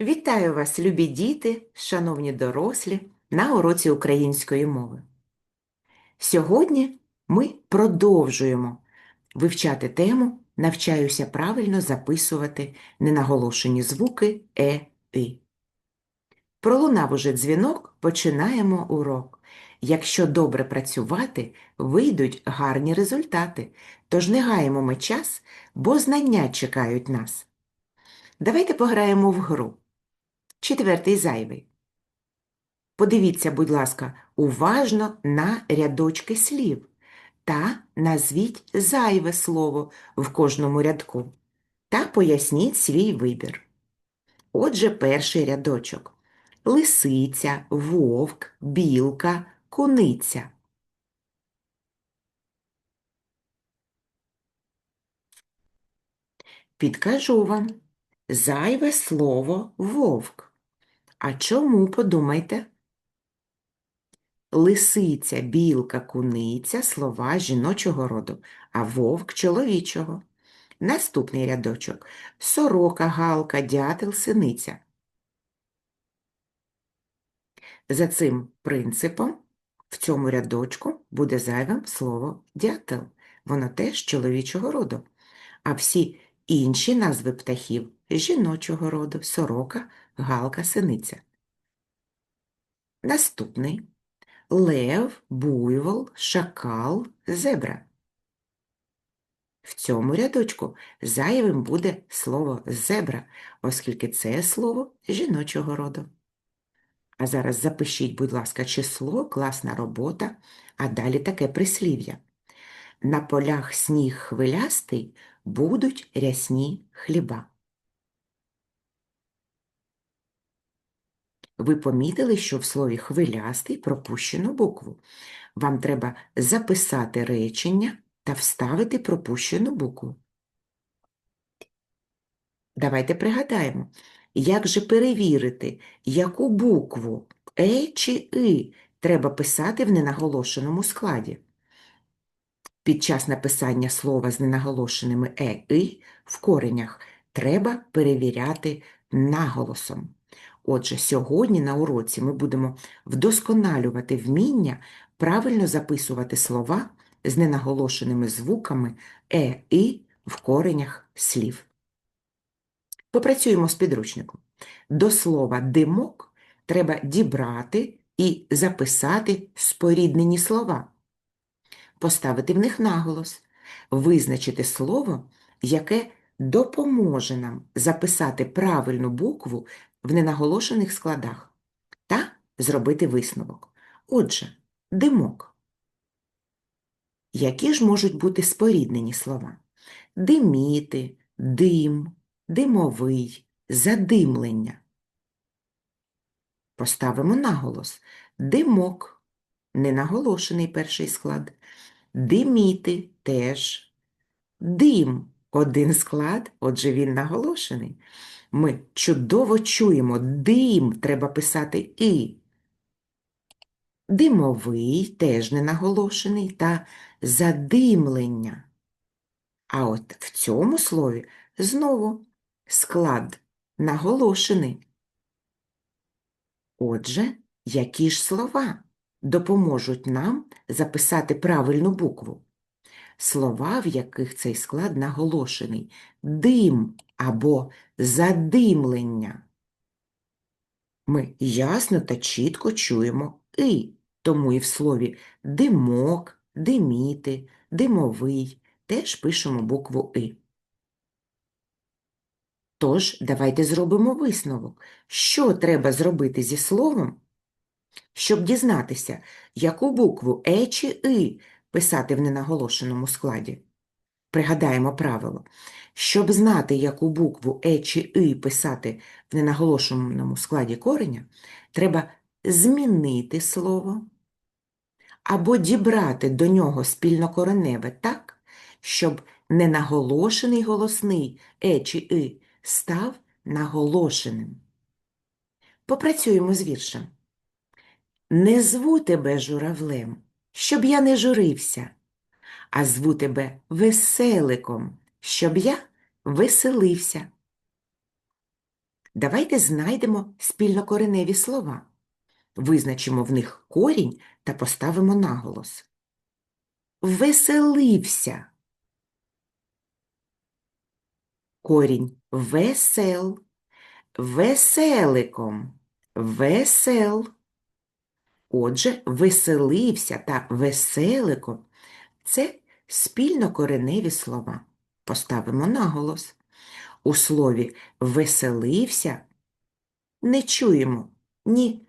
Вітаю вас, любі діти, шановні дорослі, на уроці української мови. Сьогодні ми продовжуємо вивчати тему Навчаюся правильно записувати ненаголошені звуки е, и. Пролунав уже дзвінок, починаємо урок. Якщо добре працювати, вийдуть гарні результати, тож не гаємо ми час, бо знання чекають нас. Давайте пограємо в гру. Четвертий зайвий. Подивіться, будь ласка, уважно на рядочки слів та назвіть зайве слово в кожному рядку та поясніть свій вибір. Отже, перший рядочок. Лисиця, вовк, білка, куниця. Підкажу вам. Зайве слово вовк. А чому подумайте? Лисиця, білка, куниця слова жіночого роду, а вовк чоловічого. Наступний рядочок сорока, галка, дятел, синиця. За цим принципом в цьому рядочку буде зайвим слово дятел. Воно теж чоловічого роду. А всі інші назви птахів жіночого роду, сорока, галка, синиця. Наступний лев, буйвол, шакал, зебра. В цьому рядочку зайвим буде слово зебра, оскільки це слово жіночого роду. А зараз запишіть, будь ласка, число, класна робота, а далі таке прислів'я. На полях сніг хвилястий будуть рясні хліба. Ви помітили, що в слові хвилястий пропущено букву. Вам треба записати речення та вставити пропущену букву. Давайте пригадаємо, як же перевірити, яку букву Е чи И треба писати в ненаголошеному складі. Під час написання слова з ненаголошеними Е, И в коренях треба перевіряти наголосом. Отже, сьогодні на уроці ми будемо вдосконалювати вміння правильно записувати слова з ненаголошеними звуками Е, И в коренях слів. Попрацюємо з підручником. До слова димок треба дібрати і записати споріднені слова, поставити в них наголос, визначити слово, яке допоможе нам записати правильну букву в ненаголошених складах та зробити висновок. Отже, димок. Які ж можуть бути споріднені слова? Диміти, дим, димовий, задимлення. Поставимо наголос. Димок ненаголошений перший склад. Диміти теж. Дим один склад, отже він наголошений. Ми чудово чуємо дим треба писати і. Димовий теж не наголошений та задимлення. А от в цьому слові знову склад наголошений. Отже, які ж слова допоможуть нам записати правильну букву? Слова, в яких цей склад наголошений дим або задимлення. Ми ясно та чітко чуємо и, тому і в слові димок, диміти, димовий теж пишемо букву И. Тож, давайте зробимо висновок, що треба зробити зі словом, щоб дізнатися, яку букву Е чи И писати в ненаголошеному складі. Пригадаємо правило. Щоб знати, яку букву Е чи И писати в ненаголошеному складі кореня, треба змінити слово або дібрати до нього спільнокореневе так, щоб ненаголошений голосний Е чи И став наголошеним. Попрацюємо з віршем. Не зву тебе журавлем, щоб я не журився, а зву тебе веселиком, щоб я веселився. Давайте знайдемо спільнокореневі слова. Визначимо в них корінь та поставимо наголос. Веселився. Корінь весел, веселиком, весел. Отже, веселився та веселиком це спільнокореневі слова. Поставимо наголос. У слові веселився не чуємо ні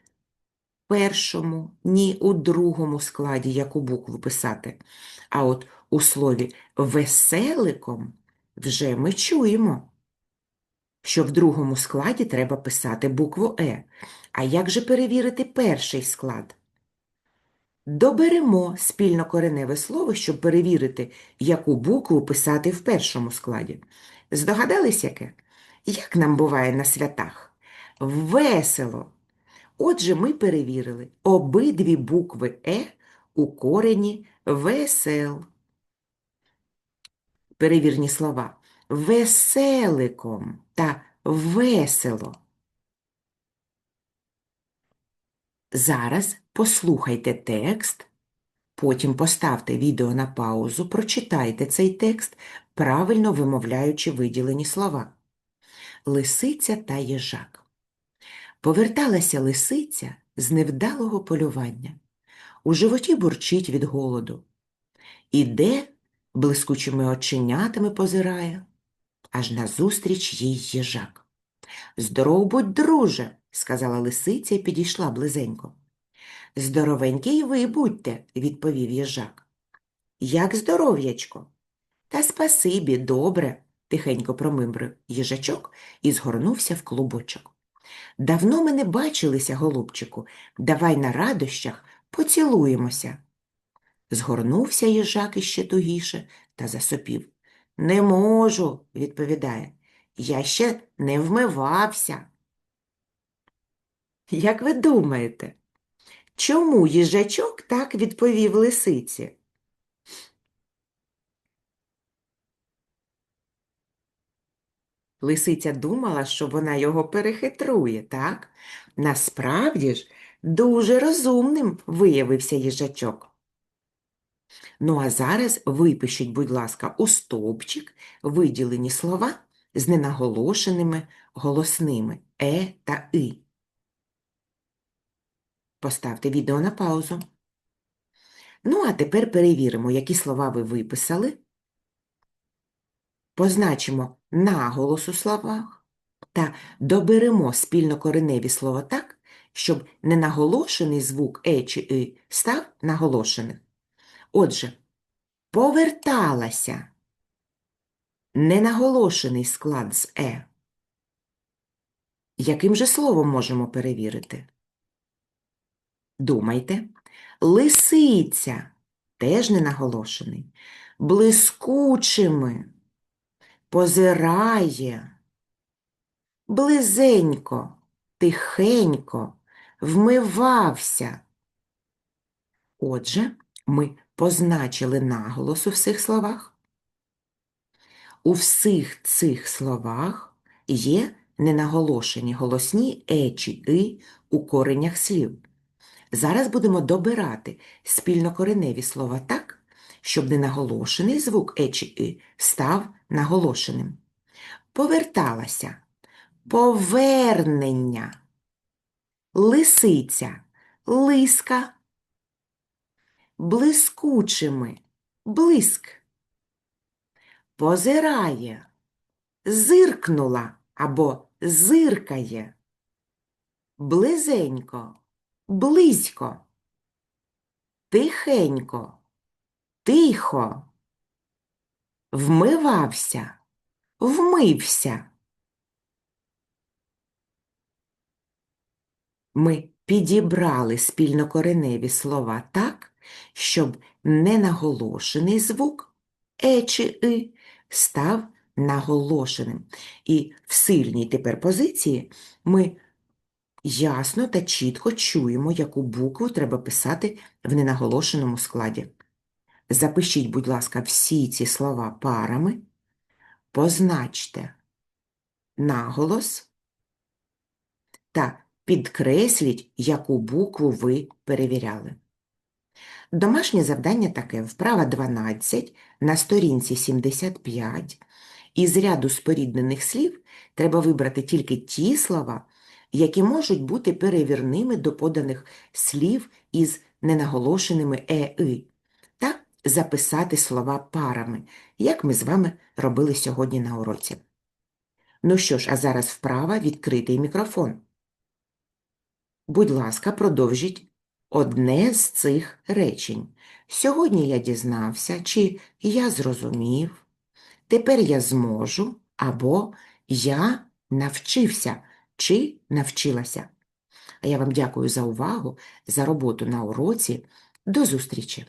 в першому, ні у другому складі, яку букву писати. А от у слові веселиком вже ми чуємо, що в другому складі треба писати букву Е. А як же перевірити перший склад? Доберемо спільнокореневе слово, щоб перевірити, яку букву писати в першому складі. Здогадались яке? Як нам буває на святах? Весело. Отже, ми перевірили обидві букви Е у корені весел. Перевірні слова веселиком та весело. Зараз послухайте текст, потім поставте відео на паузу, прочитайте цей текст, правильно вимовляючи виділені слова. Лисиця та їжак. Поверталася лисиця з невдалого полювання. У животі бурчить від голоду. Іде, блискучими оченятами позирає, аж назустріч їй їжак. Здоров будь, друже, сказала лисиця і підійшла близенько. Здоровенький ви будьте, відповів їжак. Як здоров'ячко? Та спасибі, добре, тихенько промимрив їжачок і згорнувся в клубочок. Давно ми не бачилися, голубчику, давай на радощах поцілуємося. Згорнувся їжак іще тугіше та засопів. Не можу, відповідає, я ще не вмивався. Як ви думаєте, чому їжачок так відповів лисиці? Лисиця думала, що вона його перехитрує, так? Насправді ж дуже розумним виявився їжачок. Ну, а зараз випишіть, будь ласка, у стовпчик виділені слова з ненаголошеними голосними е та и. Поставте відео на паузу. Ну, а тепер перевіримо, які слова ви виписали. Позначимо наголос у словах та доберемо спільнокореневі слова так, щоб ненаголошений звук е чи и став наголошеним. Отже, поверталася ненаголошений склад з е. Яким же словом можемо перевірити? Думайте. Лисиця теж ненаголошений. Блискучими. Позирає. Близенько, тихенько, вмивався. Отже, ми позначили наголос у всіх словах. У всіх цих словах є ненаголошені голосні е чи и у коренях слів. Зараз будемо добирати спільнокореневі слова так, щоб ненаголошений звук е чи и став наголошеним. Поверталася, повернення, лисиця, лиска, блискучими, блиск. Позирає, зиркнула або зиркає, близенько, близько, тихенько, тихо, вмивався, вмився. Ми підібрали спільнокореневі слова так, щоб ненаголошений звук е чи и став наголошеним. І в сильній тепер позиції ми ясно та чітко чуємо, яку букву треба писати в ненаголошеному складі. Запишіть, будь ласка, всі ці слова парами, позначте наголос та підкресліть, яку букву ви перевіряли. Домашнє завдання таке вправа 12 на сторінці 75. Із ряду споріднених слів треба вибрати тільки ті слова, які можуть бути перевірними до поданих слів із ненаголошеними е-и, та записати слова парами, як ми з вами робили сьогодні на уроці. Ну що ж, а зараз вправа відкритий мікрофон. Будь ласка, продовжіть одне з цих речень. Сьогодні я дізнався, чи я зрозумів, тепер я зможу, або я навчився чи навчилася. А я вам дякую за увагу, за роботу на уроці. До зустрічі!